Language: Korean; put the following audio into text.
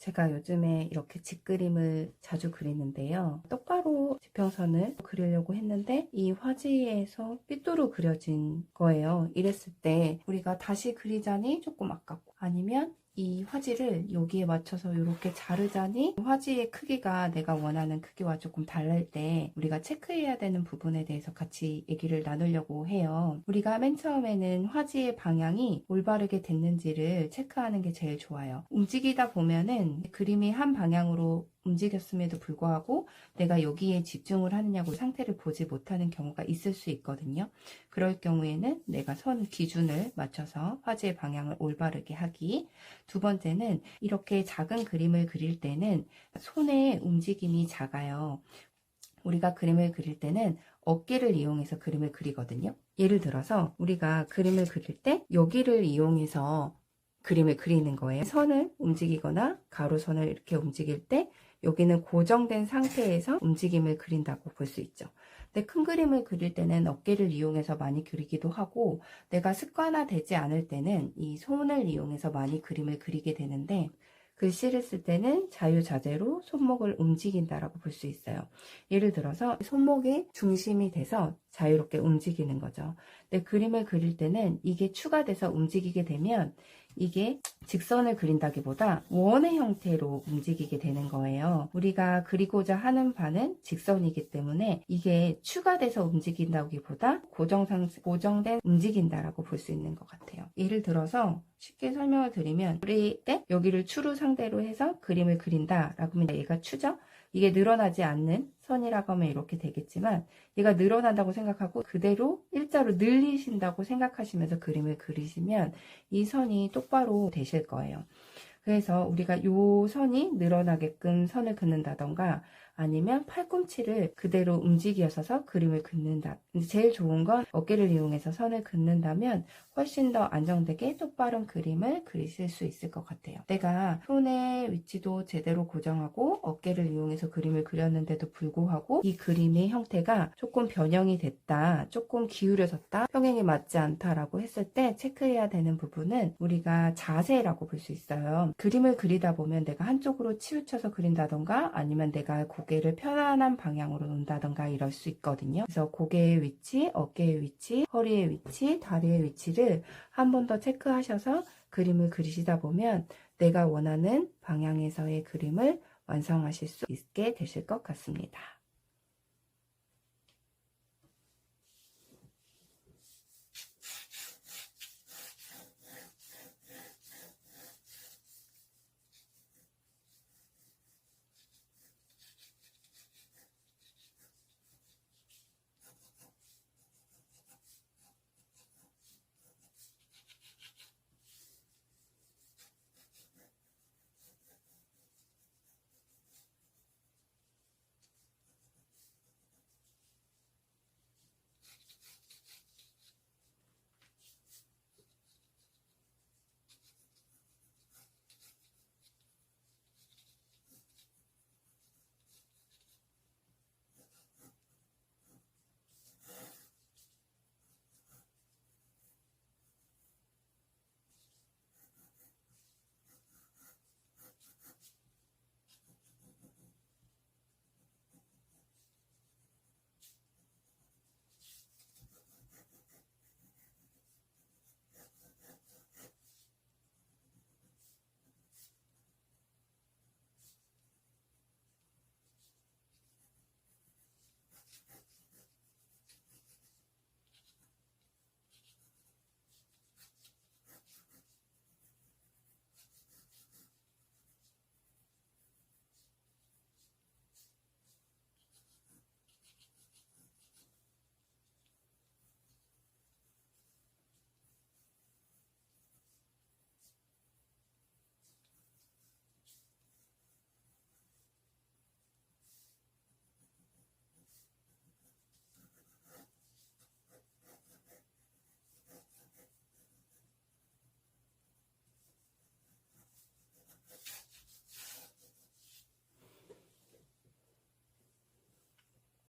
제가 요즘에 이렇게 직그림을 자주 그리는데요. 똑바로 지평선을 그리려고 했는데 이 화지에서 삐뚤어 그려진 거예요. 이랬을 때 우리가 다시 그리자니 조금 아깝고 아니면 이 화지를 여기에 맞춰서 이렇게 자르자니 화지의 크기가 내가 원하는 크기와 조금 다를 때 우리가 체크해야 되는 부분에 대해서 같이 얘기를 나누려고 해요. 우리가 맨 처음에는 화지의 방향이 올바르게 됐는지를 체크하는 게 제일 좋아요. 움직이다 보면은 그림이 한 방향으로 움직였음에도 불구하고 내가 여기에 집중을 하느냐고 상태를 보지 못하는 경우가 있을 수 있거든요. 그럴 경우에는 내가 선 기준을 맞춰서 화지의 방향을 올바르게 하기. 두 번째는 이렇게 작은 그림을 그릴 때는 손의 움직임이 작아요. 우리가 그림을 그릴 때는 어깨를 이용해서 그림을 그리거든요. 예를 들어서 우리가 그림을 그릴 때 여기를 이용해서 그림을 그리는 거예요. 선을 움직이거나 가로선을 이렇게 움직일 때 여기는 고정된 상태에서 움직임을 그린다고 볼 수 있죠. 근데 큰 그림을 그릴 때는 어깨를 이용해서 많이 그리기도 하고 내가 습관화되지 않을 때는 이 손을 이용해서 많이 그림을 그리게 되는데 글씨를 쓸 때는 자유자재로 손목을 움직인다라고 볼 수 있어요. 예를 들어서 손목이 중심이 돼서 자유롭게 움직이는 거죠. 근데 그림을 그릴 때는 이게 추가돼서 움직이게 되면 이게 직선을 그린다기보다 원의 형태로 움직이게 되는 거예요. 우리가 그리고자 하는 바는 직선이기 때문에 이게 추가돼서 움직인다기보다 고정상, 고정된 움직인다라고 볼 수 있는 것 같아요. 예를 들어서 쉽게 설명을 드리면 우리 때 여기를 추로 상대로 해서 그림을 그린다라고 하면 얘가 추죠? 이게 늘어나지 않는 선이라고 하면 이렇게 되겠지만 얘가 늘어난다고 생각하고 그대로 일자로 늘리신다고 생각하시면서 그림을 그리시면 이 선이 똑바로 되실 거예요. 그래서 우리가 이 선이 늘어나게끔 선을 긋는다던가 아니면 팔꿈치를 그대로 움직여서서 그림을 긋는다. 제일 좋은 건 어깨를 이용해서 선을 긋는다면 훨씬 더 안정되게 똑바른 그림을 그리실 수 있을 것 같아요. 내가 손의 위치도 제대로 고정하고 어깨를 이용해서 그림을 그렸는데도 불구하고 이 그림의 형태가 조금 변형이 됐다, 조금 기울여졌다, 평행이 맞지 않다라고 했을 때 체크해야 되는 부분은 우리가 자세라고 볼 수 있어요. 그림을 그리다 보면 내가 한쪽으로 치우쳐서 그린다던가 아니면 내가 고개 를 편안한 방향으로 놓는다던가 이럴 수 있거든요. 그래서 고개의 위치, 어깨의 위치, 허리의 위치, 다리의 위치를 한 번 더 체크하셔서 그림을 그리시다 보면 내가 원하는 방향에서의 그림을 완성하실 수 있게 되실 것 같습니다.